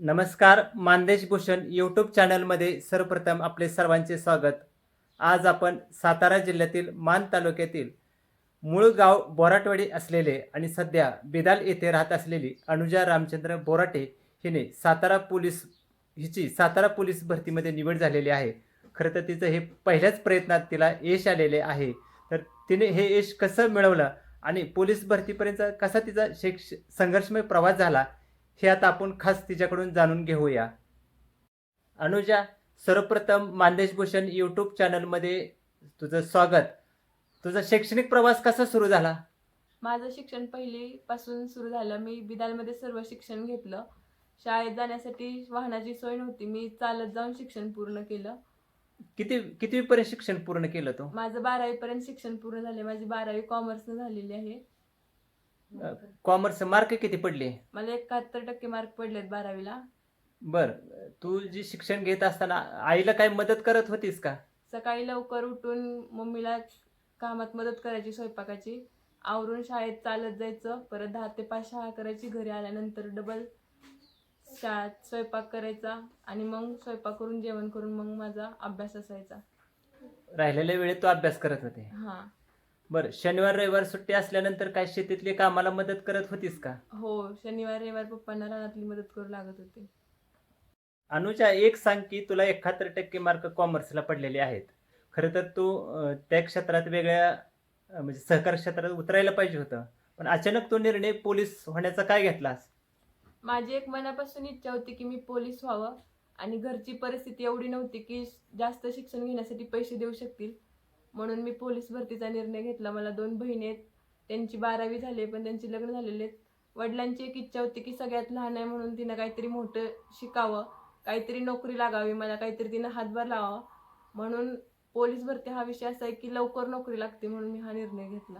नमस्कार मानदेश भूषण यूट्यूब चॅनलमध्ये सर्वप्रथम आपले सर्वांचे स्वागत. आज आपण सातारा जिल्ह्यातील मान तालुक्यातील मूळ गाव बोराटवाडी असलेले आणि सध्या बिदाल येथे राहत असलेली अनुजा रामचंद्र बोराटे हिने सातारा पोलीस हिची सातारा पोलीस भरतीमध्ये निवड झालेली आहे. खरं तर तिचं हे पहिल्याच प्रयत्नात तिला यश आलेले आहे. तर तिने हे यश कसं मिळवलं आणि पोलीस भरतीपर्यंत कसा तिचा शैक्ष संघर्षमय प्रवास झाला हे आता आपण खास तिच्याकडून जाणून घेऊया. अनुजा सर्वप्रथम मानदेश भूषण यूट्यूब चॅनलमध्ये तुझं स्वागत. तुझा शैक्षणिक प्रवास कसा सुरू झाला? माझं शिक्षण पहिलीपासून सुरू झालं. मी बिदालमध्ये सर्व शिक्षण घेतलं. शाळेत जाण्यासाठी वाहनाची सोय नव्हती. मी चालत जाऊन शिक्षण पूर्ण केलं. किती कितवीपर्यंत शिक्षण पूर्ण केलं तू? माझं बारावीपर्यंत शिक्षण पूर्ण झाले माझी बारावी कॉमर्सनं झालेली आहे. कॉमर्स मार्क किती पडले? मला एकाहत्तर टक्के मार्क पडलेत बारावीला. बर तू जी शिक्षण घेत असताना आईला काही मदत करत होतीस का? सकाळी लवकर उठून मम्मीला कामात मदत करायची स्वयंपाकाची. आवरून शाळेत चालत जायचं परत दहा ते पाच शाळा करायची घरी आल्यानंतर डबल शाळेत स्वयंपाक करायचा आणि मग स्वयंपाक करून जेवण करून मग माझा अभ्यास असायचा. राहिलेल्या वेळेत तू अभ्यास करत होते. हां. बरं शनिवार रविवार सुट्टी असल्यानंतर काय शेतीतली कामाला मदत करत होतीस का? हो शनिवार रविवार पप्पांना रानातली मदत करू लागत होते. अनुजा एक सांग की तुला एकाहत्तर टक्के मार्क कॉमर्सला पडलेले आहेत. खरं तर तू अं, त्या क्षेत्रात वेगळ्या अं, म्हणजे सहकार क्षेत्रात उतरायला पाहिजे होतं. पण अचानक तो निर्णय पोलीस होण्याचा काय घेतलास? माझी एक मनापासून इच्छा होती की मी पोलीस व्हावं आणि घरची परिस्थिती एवढी नव्हती की जास्त शिक्षण घेण्यासाठी पैसे देऊ शकतील. म्हणून मी पोलीस भरतीचा निर्णय घेतला. मला दोन बहिणी आहेत. त्यांची बारावी झाली पण त्यांची लग्न झालेले आहेत. वडिलांची एक इच्छा होती की सगळ्यात लहान आहे म्हणून तिनं काहीतरी मोठं शिकावं काहीतरी नोकरी लागावी मला काहीतरी तिनं हातभार लावावा. म्हणून पोलीस भरती हा विषय असा आहे की लवकर नोकरी लागते म्हणून मी हा निर्णय घेतला.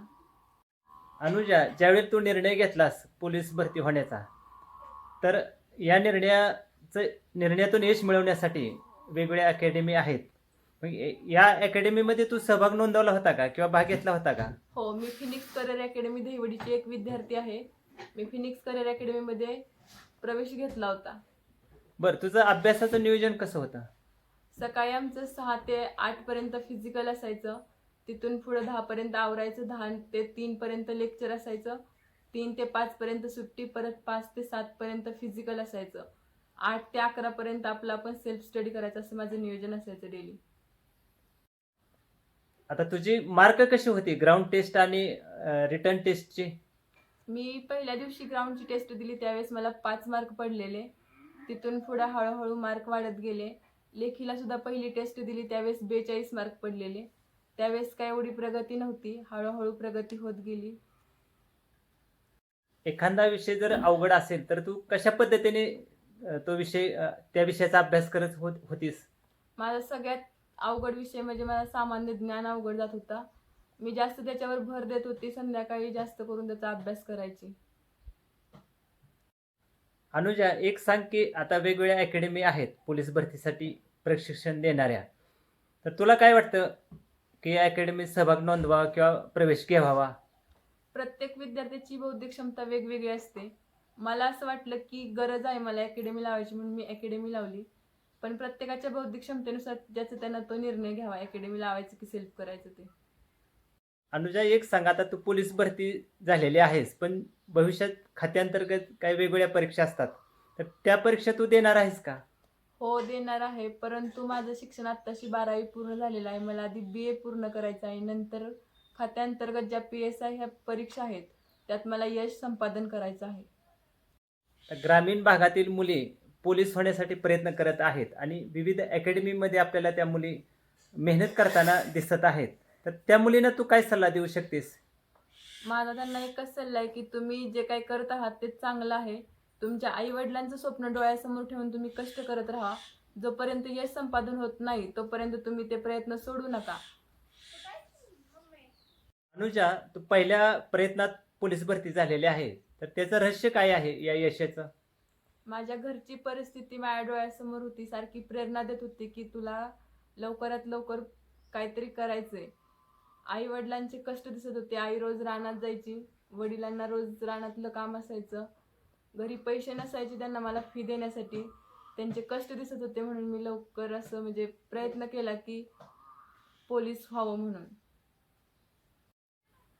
अनुजा ज्यावेळी तू निर्णय घेतलास पोलीस भरती होण्याचा तर या निर्णयाचं निर्णयातून यश मिळवण्यासाठी वेगवेगळ्या अकॅडमी आहेत. मग ए- या अकॅडमीमध्ये तू सहभाग नोंदवला होता का? किंवा भाग घेतला होता का? हो मी फिनिक्स करिअर अकॅडमी दहिवडीची एक विद्यार्थी आहे. मी फिनिक्स करिअर अकॅडमीमध्ये प्रवेश घेतला होता. बरं तुझं अभ्यासाचं नियोजन कसं होतं? सकाळी आमचं सहा ते आठपर्यंत फिजिकल असायचं. तिथून पुढं दहापर्यंत आवरायचं दहा ते तीनपर्यंत लेक्चर असायचं. तीन ते पाचपर्यंत सुट्टी परत पाच ते सातपर्यंत फिजिकल असायचं. आठ ते अकरापर्यंत आपलं आपण सेल्फ स्टडी करायचं असं माझं नियोजन असायचं डेली आता तुझी मार्क कशी होती? ग्राउंड टेस्ट आणि रिटर्न टेस्टची मी पहिल्या दिवशी ग्राउंडची टेस्ट दिली त्यावेळेस मला पाच मार्क पडलेले. तिथून पुढे हळूहळू मार्क वाढत गेले. लेखीला सुद्धा पहिली टेस्ट दिली त्यावेळेस बेचाळीस मार्क पडलेले. त्यावेळेस काय एवढी प्रगती नव्हती. हळूहळू प्रगती होत गेली. एखादा विषय जर अवघड असेल तर तू कशा पद्धतीने तो विषय त्या विषयाचा अभ्यास करत होत होतीस? माझा सगळ्यात अवघड विषय म्हणजे मला सामान्य ज्ञान अवघड जात होता. मी जास्त त्याच्यावर भर देत होती संध्याकाळी जास्त करून त्याचा अभ्यास करायची. अनुजा एक सांग की आता वेगवेगळ्या अकॅडमी आहेत पोलीस भरतीसाठी प्रशिक्षण देणाऱ्या. तर तुला काय वाटतं की या अकॅडमीत सहभाग नोंदवावा किंवा प्रवेश घ्यावा प्रत्येक विद्यार्थ्याची बौद्धिक क्षमता वेगवेगळी असते. मला असं वाटलं की गरज आहे मला अकॅडमी लावायची म्हणून मी अकॅडमी लावली. पण प्रत्येकाच्या बौद्धिक क्षमतेनुसार ज्याचा त्यांना तो निर्णय घ्यावा अकॅडमी लावायचं की सेल्फ करायचं ते. अनुजा एक सांग आता तू पोलीस भरती झालेली आहेस पण भविष्यात खात्यांतर्गत काही वेगवेगळ्या परीक्षा असतात तर त्या परीक्षा तू देणार आहेस का? हो देणार आहे परंतु माझं शिक्षण आत्ताशी बारावी पूर्ण झालेलं आहे. मला आधी बी ए पूर्ण करायचं आहे. नंतर खात्यांतर्गत ज्या पी एस आय ह्या परीक्षा आहेत त्यात मला यश संपादन करायचं आहे. ग्रामीण भागातील मुली पोलीस होण्यासाठी प्रयत्न करत आहेत आणि विविध अकॅडमीमध्ये आपल्याला त्या मुली मेहनत करताना दिसत आहेत. तर त्या मुलींना तू काय सल्ला देऊ शकतेस? माझा त्यांना एकच सल्ला आहे की तुम्ही जे काही करत आहात ते चांगलं आहे. तुमच्या आई वडिलांचं स्वप्न डोळ्यासमोर ठेवून तुम्ही कष्ट करत राहा. जोपर्यंत यश संपादन होत नाही तोपर्यंत तुम्ही ते प्रयत्न सोडू नका. अनुजा तू पहिल्या प्रयत्नात पोलीस भरती झालेली आहे. तर त्याचं रहस्य काय आहे या यशाचं? माझ्या घरची परिस्थिती माझ्या डोळ्यासमोर होती. सारखी प्रेरणा देत होती की तुला लवकरात लवकर काहीतरी करायचंय. आई वडिलांचे कष्ट दिसत होते. आई रोज रानात जायची वडिलांना रोज रानातलं काम असायचं. घरी पैसे नसायचे त्यांना मला फी देण्यासाठी. त्यांचे कष्ट दिसत होते म्हणून मी लवकर असं म्हणजे प्रयत्न केला की पोलीस व्हावं म्हणून.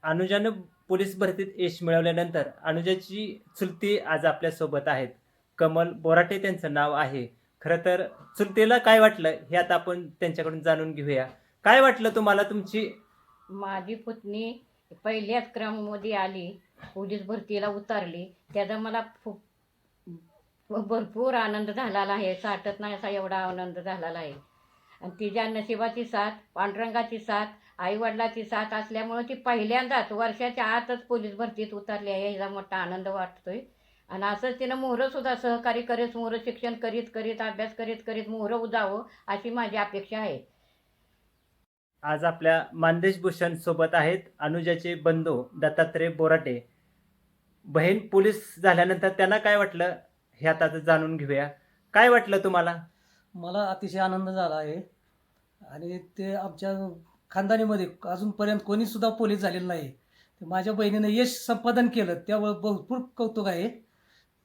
अनुजानं पोलीस भरतीत यश मिळवल्यानंतर अनुजाची चुलती आज आपल्यासोबत आहेत. कमल बोराटे त्यांचं नाव आहे. खरं तर चुलतेला काय वाटलं हे आता आपण त्यांच्याकडून जाणून घेऊया. काय वाटलं तुम्हाला तुमची? माझी पुतणी पहिल्याच क्रममध्ये आली पोलीस भरतीला उतरली. त्याचा मला खूप भरपूर आनंद झालेला आहे. साठत नाही असा एवढा आनंद झालेला आहे. आणि तिच्या नशिबाची साथ पांडुरंगाची साथ आईवडिलाची साथ असल्यामुळं ती पहिल्यांदाच वर्षाच्या आतच पोलीस भरतीत उतरली आहे. ह्याचा मोठा आनंद वाटतोय. आणि असंच तिनं मोहरं सुद्धा सहकार्य करीत मोहरं शिक्षण करीत करीत अभ्यास करीत करीत मोहरं उजावं अशी माझी अपेक्षा आहे. आज आपल्या मानदेश भूषण सोबत आहेत अनुजाचे बंधू दत्तात्रय बोराटे. बहीण पोलीस झाल्यानंतर त्यांना काय वाटलं हे आता जाणून घेऊया. काय वाटलं तुम्हाला? मला अतिशय आनंद झाला आहे. आणि ते आमच्या खानदानीमध्ये अजूनपर्यंत कोणीसुद्धा पोलीस झालेलं नाही. ते माझ्या बहिणीनं यश संपादन केलं त्यामुळे भरपूर कौतुक आहे.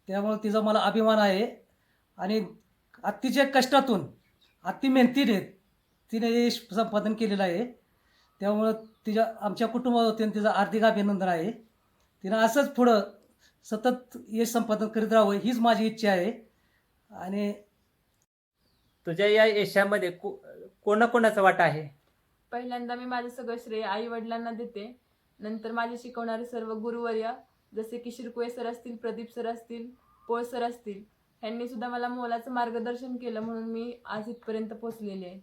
त्यामुळे तिचा मला अभिमान आहे. आणि अतिशय कष्टातून अति मेहनतीने तिने यश संपादन केलेलं आहे. त्यामुळं तिच्या आमच्या कुटुंबावरती तिचं हार्दिक अभिनंदन आहे. तिनं असंच पुढं सतत यश संपादन करीत राहावं हीच माझी इच्छा आहे. आणि तुझ्या या यशामध्ये को कोणाकोणाचा वाटा आहे? पहिल्यांदा मी माझं सगळं श्रेय आई वडिलांना देते. नंतर माझे शिकवणारे सर्व गुरुवर्य जसे की शिरकुळे सर असतील प्रदीप सर असतील पोळ सर असतील ह्यांनी सुद्धा मला मोलाचं मार्गदर्शन केलं म्हणून मी आज इथपर्यंत पोहोचलेली आहे.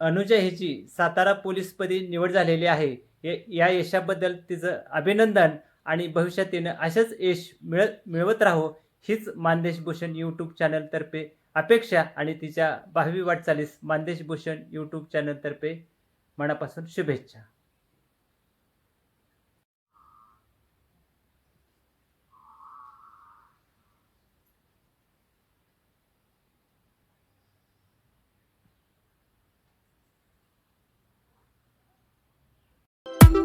अनुजा हिची सातारा पोलीसपदी निवड झालेली आहे. या यशाबद्दल तिचं अभिनंदन आणि भविष्यात तिनं असेच यश मिळत मिळवत राहो हीच मानदेश भूषण यूट्यूब चॅनलतर्फे अपेक्षा आणि तिच्या भावी वाटचालीस मानदेश भूषण यूट्यूब चॅनलतर्फे मनापासून शुभेच्छा.